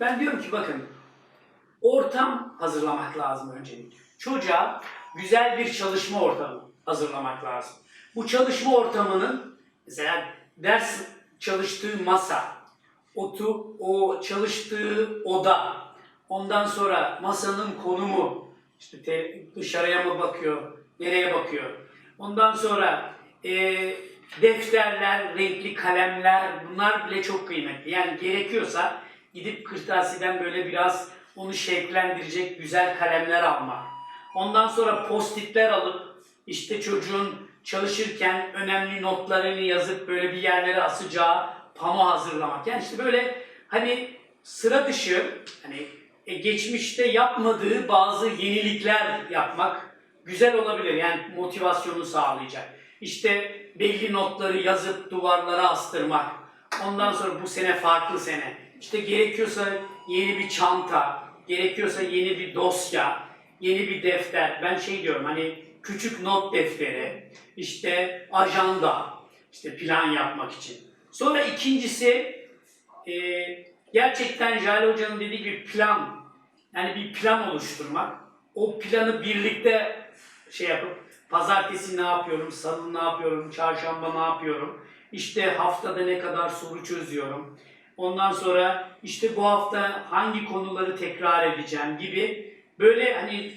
Ben diyorum ki bakın ortam hazırlamak lazım öncelikle. Çocuğa güzel bir çalışma ortamı hazırlamak lazım. Bu çalışma ortamının mesela ders çalıştığı masa, otu, o çalıştığı oda, ondan sonra masanın konumu, işte te- dışarıya mı bakıyor, nereye bakıyor. Ondan sonra e, defterler, renkli kalemler bunlar bile çok kıymetli. Yani gerekiyorsa gidip kırtasiden böyle biraz onu şevklendirecek güzel kalemler almak. Ondan sonra postitler alıp işte çocuğun çalışırken önemli notlarını yazıp böyle bir yerlere asacağı pano hazırlamak. Yani işte böyle hani sıra dışı hani e, geçmişte yapmadığı bazı yenilikler yapmak güzel olabilir. Yani motivasyonu sağlayacak. İşte belli notları yazıp duvarlara astırmak. Ondan sonra bu sene farklı sene. İşte gerekiyorsa yeni bir çanta, gerekiyorsa yeni bir dosya, yeni bir defter. Ben şey diyorum hani küçük not defteri, işte ajanda, işte plan yapmak için. Sonra ikincisi e, gerçekten Jale Hoca'nın dediği gibi plan, yani bir plan oluşturmak. O planı birlikte şey yapıp pazartesi ne yapıyorum, salı ne yapıyorum, çarşamba ne yapıyorum, işte haftada ne kadar soru çözüyorum. Ondan sonra işte bu hafta hangi konuları tekrar edeceğim gibi böyle hani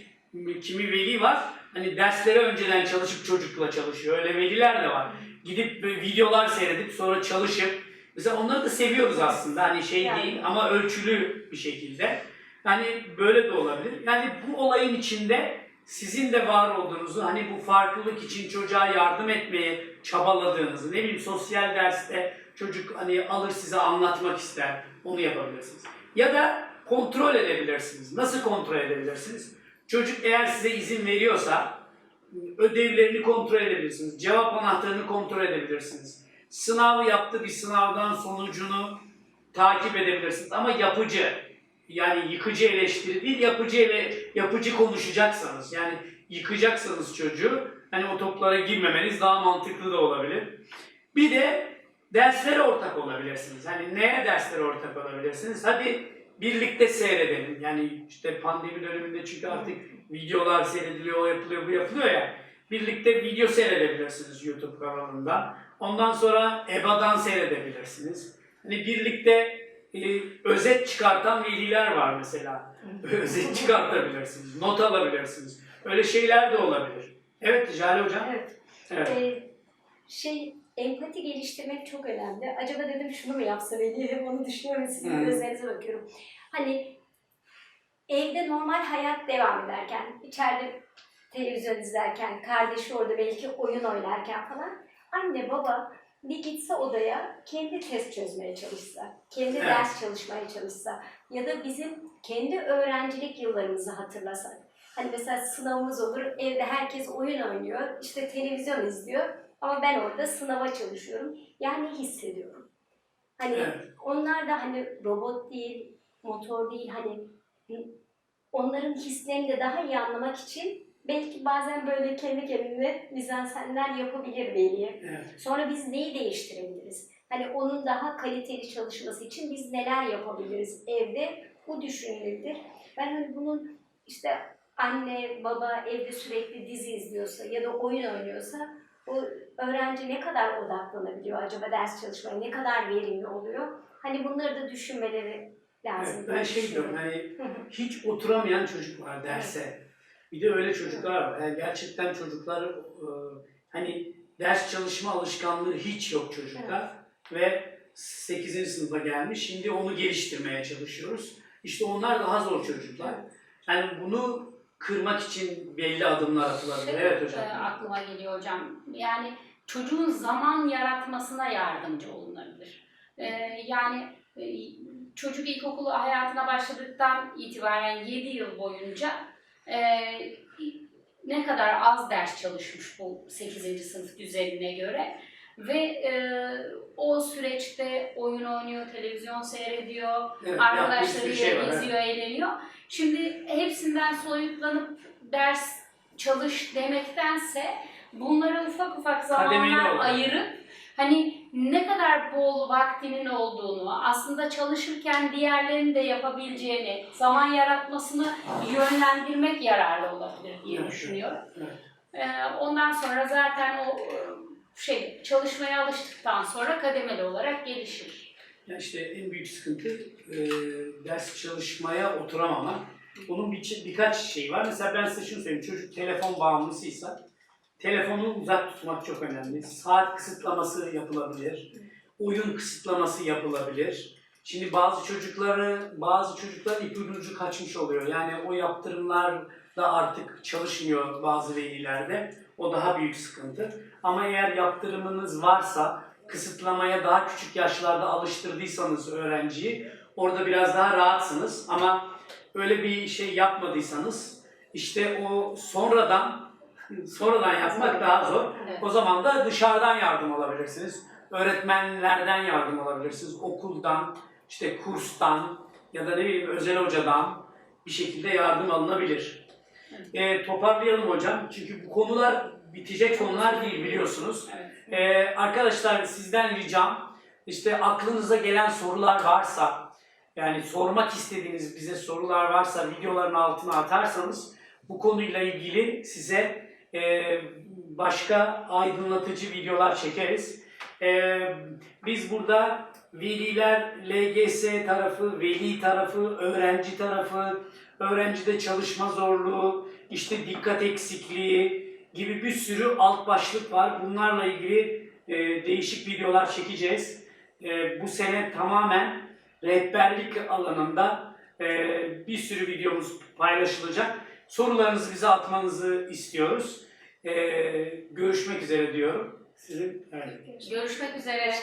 kimi veli var hani derslere önceden çalışıp çocukla çalışıyor. Öyle veliler de var. Gidip videolar seyredip sonra çalışıp mesela onları da seviyoruz aslında. Hani şey Yani. değil ama ölçülü bir şekilde. Yani böyle de olabilir. Yani bu olayın içinde sizin de var olduğunuzu, hani bu farklılık için çocuğa yardım etmeye çabaladığınızı, ne bileyim sosyal derste çocuk hani alır size anlatmak ister, onu yapabilirsiniz. Ya da kontrol edebilirsiniz. Nasıl kontrol edebilirsiniz? Çocuk eğer size izin veriyorsa ödevlerini kontrol edebilirsiniz. Cevap anahtarını kontrol edebilirsiniz. Sınav yaptı bir sınavdan sonucunu takip edebilirsiniz. Ama yapıcı, yani yıkıcı eleştiri değil, yapıcı ele, yapıcı konuşacaksanız, yani yıkacaksanız çocuğu, hani o toplara girmemeniz daha mantıklı da olabilir. Bir de derslere ortak olabilirsiniz. Hani neye derslere ortak olabilirsiniz? Hadi birlikte seyredelim. Yani işte pandemi döneminde çünkü artık videolar seyrediliyor, o yapılıyor, bu yapılıyor ya. Birlikte video seyredebilirsiniz YouTube kanalında. Ondan sonra EBA'dan seyredebilirsiniz. Hani birlikte e, özet çıkartan veliler var mesela. özet çıkartabilirsiniz, not alabilirsiniz. Öyle şeyler de olabilir. Evet Jale Hocam. Evet. Evet. Ee, şey empati geliştirmek çok önemli. Acaba dedim şunu mu yapsa diye hep onu düşünüyorum. Sizin Hı. gözlerinize bakıyorum. Hani evde normal hayat devam ederken, içeride televizyon izlerken, kardeşi orada belki oyun oynarken falan anne baba bir gitse odaya kendi test çözmeye çalışsa, kendi Evet. ders çalışmaya çalışsa ya da bizim kendi öğrencilik yıllarımızı hatırlasak. Hani mesela sınavımız olur, evde herkes oyun oynuyor, işte televizyon izliyor ama ben orada sınava çalışıyorum. Yani hissediyorum. Hani Evet. onlar da hani robot değil, motor değil hani onların hislerini de daha iyi anlamak için belki bazen böyle kendi kendine mizansenler yapabilir veli. Evet. Sonra biz neyi değiştirebiliriz? Hani onun daha kaliteli çalışması için biz neler yapabiliriz evde? Bu düşünülebilir. Ben hani bunun işte anne, baba evde sürekli dizi izliyorsa ya da oyun oynuyorsa o öğrenci ne kadar odaklanabiliyor acaba ders çalışmaya, ne kadar verimli oluyor? Hani bunları da düşünmeleri lazım. Evet, ben şey diyorum hani hiç oturamayan çocuk var derse. Bir de öyle çocuklar var. Yani gerçekten çocuklar e, hani ders çalışma alışkanlığı hiç yok çocukta ve 8. sınıfa gelmiş. Şimdi onu geliştirmeye çalışıyoruz. İşte onlar daha zor çocuklar. Yani bunu kırmak için belli adımlar atılabilir. Şey, Evet e, hocam. aklıma geliyor hocam. Yani çocuğun zaman yaratmasına yardımcı olunabilir. E, yani e, çocuk ilkokulu hayatına başladıktan itibaren 7 yıl boyunca e, ne kadar az ders çalışmış bu 8. sınıf düzenine göre ve e, o süreçte oyun oynuyor, televizyon seyrediyor, Evet, arkadaşlarıyla şey var. evet. izliyor, eğleniyor. Şimdi hepsinden soyutlanıp ders çalış demektense bunlara ufak ufak zamanlar ayırıp Hani ne kadar bol vaktinin olduğunu, aslında çalışırken diğerlerini de yapabileceğini, zaman yaratmasını yönlendirmek yararlı olabilir diye düşünüyorum. Ee, ondan sonra zaten o e, şey çalışmaya alıştıktan sonra kademeli olarak gelişir. Ya işte en büyük sıkıntı e, ders çalışmaya oturamamak. Bunun bir, birkaç şey var. Mesela ben size şunu söyleyeyim. Çocuk telefon bağımlısıysa telefonu uzak tutmak çok önemli. Saat kısıtlaması yapılabilir. Oyun kısıtlaması yapılabilir. Şimdi bazı çocukları, bazı çocukların ipin ucu kaçmış oluyor. Yani o yaptırımlar da artık çalışmıyor bazı velilerde. O daha büyük sıkıntı. Ama eğer yaptırımınız varsa, kısıtlamaya daha küçük yaşlarda alıştırdıysanız öğrenciyi, orada biraz daha rahatsınız. Ama öyle bir şey yapmadıysanız, işte o sonradan sonradan yapmak daha zor. O zaman da dışarıdan yardım alabilirsiniz. Öğretmenlerden yardım alabilirsiniz. Okuldan, işte kurstan ya da ne bileyim özel hocadan bir şekilde yardım alınabilir. Ee, toparlayalım hocam. Çünkü bu konular bitecek konular değil biliyorsunuz. Evet. Ee, arkadaşlar sizden ricam işte aklınıza gelen sorular varsa yani sormak istediğiniz bize sorular varsa videoların altına atarsanız bu konuyla ilgili size e, başka aydınlatıcı videolar çekeriz. E, biz burada veliler, LGS tarafı, veli tarafı, öğrenci tarafı, öğrencide çalışma zorluğu, işte dikkat eksikliği gibi bir sürü alt başlık var. Bunlarla ilgili e, değişik videolar çekeceğiz. E, bu sene tamamen rehberlik alanında e, bir sürü videomuz paylaşılacak. Sorularınızı bize atmanızı istiyoruz. E, görüşmek üzere diyorum. Sizin evet. Görüşmek üzere.